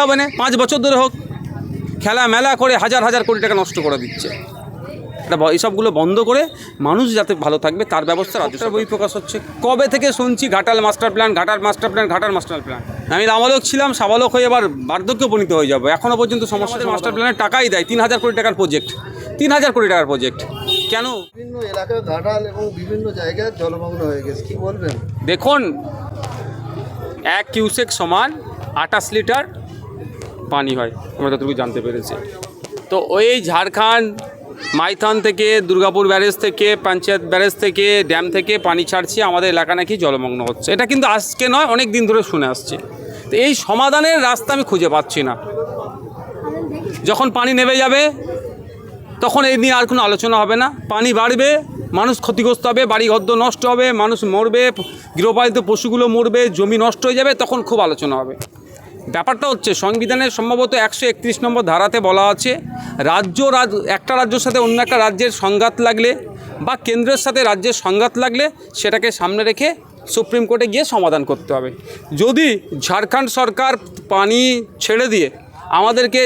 হবে না পাঁচ বছর ধরে হোক খেলা মেলা করে হাজার হাজার কোটি টাকা নষ্ট করে দিচ্ছে। এটা ব- এইসবগুলো বন্ধ করে মানুষ যাতে ভালো থাকবে তার ব্যবস্থা রাজ্যের বই প্রকাশ হচ্ছে। কবে থেকে শুনছি Ghatal master plan Ghatal master plan Ghatal master plan. আমি নাবালক ছিলাম সাবালক হয়ে এবার বার্ধক্য উপনীত হয়ে যাব। এখনও পর্যন্ত সমস্যা মাস্টার প্ল্যানের টাকাই দেয় তিন হাজার কোটি টাকার প্রজেক্ট তিন হাজার কোটি টাকার প্রজেক্ট কেন? বিভিন্ন এলাকায় ঘাটাল এবং বিভিন্ন জায়গায় জলমগ্ন হয়ে গেছে কি বলবেন? দেখুন এক কিউসেক সমান আটাশ লিটার পানি হয়, আমরা যতটুকু জানতে পেরেছি। তো ওই ঝাড়খণ্ড মাইথন থেকে, দুর্গাপুর ব্যারেজ থেকে, পঞ্চায়েত ব্যারেজ থেকে, ড্যাম থেকে পানি ছাড়ছে, আমাদের এলাকা নাকি জলমগ্ন হচ্ছে। এটা কিন্তু আজকে নয়, অনেক দিন ধরে শুনে আসছে। তো এই সমাধানের রাস্তা আমি খুঁজে পাচ্ছি না। যখন পানি নেমে যাবে, তখন এই নিয়ে আর কোনো আলোচনা হবে না। পানি বাড়বে, মানুষ ক্ষতিগ্রস্ত হবে বাড়ি ঘদ্দ নষ্ট হবে, মানুষ মরবে, গৃহপালিত পশুগুলো মরবে, জমি নষ্ট হয়ে যাবে, তখন খুব আলোচনা হবে। ব্যাপারটা হচ্ছে সংবিধানের সম্ভবত একশো একত্রিশ নম্বর ধারাতে বলা আছে, রাজ্য রাজ, একটা রাজ্যের সাথে অন্য একটা রাজ্যের সংঘাত লাগলে বা কেন্দ্রের সাথে রাজ্যের সংঘাত লাগলে সেটাকে সামনে রেখে সুপ্রিম কোর্টে গিয়ে সমাধান করতে হবে। যদি ঝাড়খণ্ড সরকার পানি ছেড়ে দিয়ে আমাদেরকে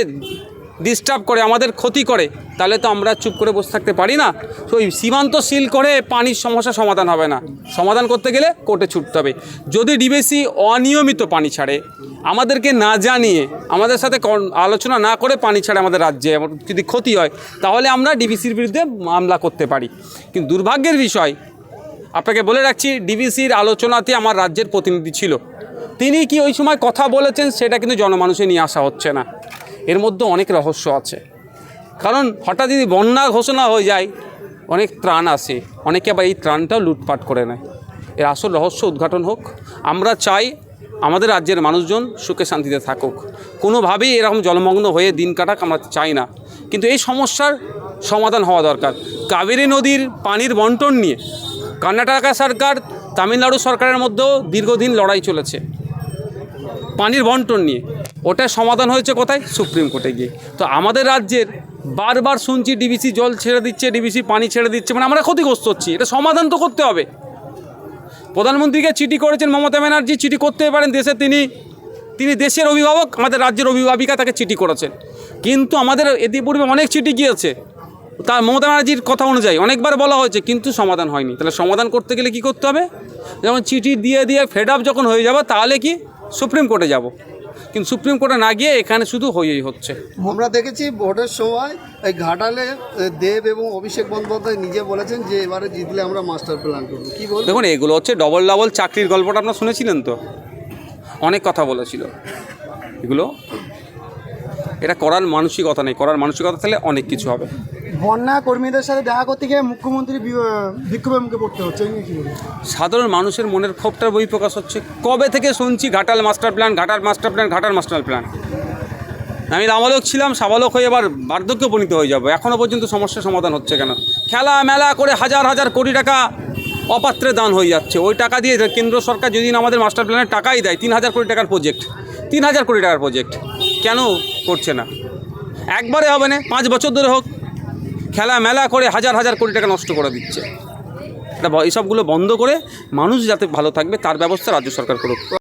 ডিস্টার্ব করে, আমাদের ক্ষতি করে তাহলে তো আমরা চুপ করে বসে থাকতে পারি না। তো ওই সীমান্ত সিল করে পানির সমস্যা সমাধান হবে না। সমাধান করতে গেলে কোর্টে ছুটতে হবে। যদি ডিবিসি অনিয়মিত পানি ছাড়ে, আমাদেরকে না জানিয়ে, আমাদের সাথে আলোচনা না করে পানি ছাড়ে আমাদের রাজ্যে যদি ক্ষতি হয়, তাহলে আমরা ডিবিসির বিরুদ্ধে মামলা করতে পারি। কিন্তু দুর্ভাগ্যের বিষয়, আপনাকে বলে রাখছি, ডিবিসির আলোচনাতে আমার রাজ্যের প্রতিনিধি ছিল। তিনি কি ওই সময় কথা বলেছেন, সেটা কিন্তু জনমানুষে নিয়ে আসা হচ্ছে না। এর মধ্যে অনেক রহস্য আছে। কারণ হঠাৎ যদি বন্যা ঘোষণা হয়ে যায়, অনেক ত্রাণ আসে। অনেকে আবার এই ত্রাণটাও লুটপাট করে নেয়। এর আসল রহস্য উদ্ঘাটন হোক। আমরা চাই আমাদের রাজ্যের মানুষজন সুখে শান্তিতে থাকুক। কোনোভাবেই এরকম জলমগ্ন হয়ে দিন কাটাক আমরা চাই না। কিন্তু এই সমস্যার সমাধান হওয়া দরকার। কাবেরী নদীর পানির বন্টন নিয়ে কর্ণাটকা সরকার তামিলনাড়ু সরকারের মধ্যেও দীর্ঘদিন লড়াই চলেছে। পানির বন্টন নিয়ে। ওটা সমাধান হয়েছে কোথায়? সুপ্রিম কোর্টে গিয়ে। তো আমাদের রাজ্যের বারবার শুনছি ডিবিসি জল ছেড়ে দিচ্ছে, ডিবিসি পানি ছেড়ে দিচ্ছে মানে আমরা ক্ষতিগ্রস্ত হচ্ছি। এটা সমাধান তো করতে হবে। প্রধানমন্ত্রীকে চিঠি করেছেন মমতা ব্যানার্জি, চিঠি করতে পারেন দেশে তিনি। তিনি দেশের অভিভাবক, আমাদের রাজ্যের অভিভাবিকা তাকে চিঠি করেছেন। কিন্তু আমাদের ইতিপূর্বে অনেক চিঠি গিয়েছে। তার মমতা ব্যানার্জির কথা অনুযায়ী অনেকবার বলা হয়েছে, কিন্তু সমাধান হয়নি। তাহলে সমাধান করতে গেলে কি করতে হবে? যেমন চিঠি দিয়ে দিয়ে ফেড আপ যখন হয়ে যাবে, তাহলে কি? সুপ্রিম কোর্টে যাব। কিন্তু সুপ্রিম কোর্টে না গিয়ে এখানে শুধু হয়েই হচ্ছে। আমরা দেখেছি ভোটের সময় এই ঘাটালে দেব এবং অভিষেক বন্দ্যোপাধ্যায় নিজে বলেছেন যে এবারে জিতলে আমরা মাস্টার প্ল্যান করব। কি বল দেখুন এগুলো হচ্ছে ডবল ডবল চাকরির গল্পটা আপনার শুনেছিলেন তো? অনেক কথা বলেছিল। এগুলো এটা করার মানসিকতা নেই করার মানসিকতা থাকলে অনেক কিছু হবে। বন্যা কর্মীদের সাথে দেখা করতে গিয়ে মুখ্যমন্ত্রী বিক্ষোভের মুখে পড়তে হচ্ছে সাধারণ মানুষের মনের ক্ষোভটার বই প্রকাশ হচ্ছে। কবে থেকে শুনছি Ghatal master plan, Ghatal master plan, Ghatal master plan? আমি নাবালক ছিলাম, সাবালক হয়ে এবার বার্ধক্য উপনীত হয়ে যাব। এখনও পর্যন্ত সমস্যার সমাধান হচ্ছে কেন? খেলা মেলা করে হাজার হাজার কোটি টাকা অপাত্রে দান হয়ে যাচ্ছে। ওই টাকা দিয়ে কেন্দ্র সরকার যদি আমাদের মাস্টার প্ল্যানের টাকাই দেয়, তিন হাজার কোটি টাকার প্রজেক্ট তিন হাজার কোটি টাকার প্রজেক্ট কেন করছে না? একবারে হবে না, পাঁচ বছর ধরে হোক। খেলা মেলা করে হাজার হাজার কোটি টাকা নষ্ট করে দিচ্ছে। এটা এইসবগুলো বন্ধ করে মানুষ যাতে ভালো থাকবে, তার ব্যবস্থা রাজ্য সরকার করুক।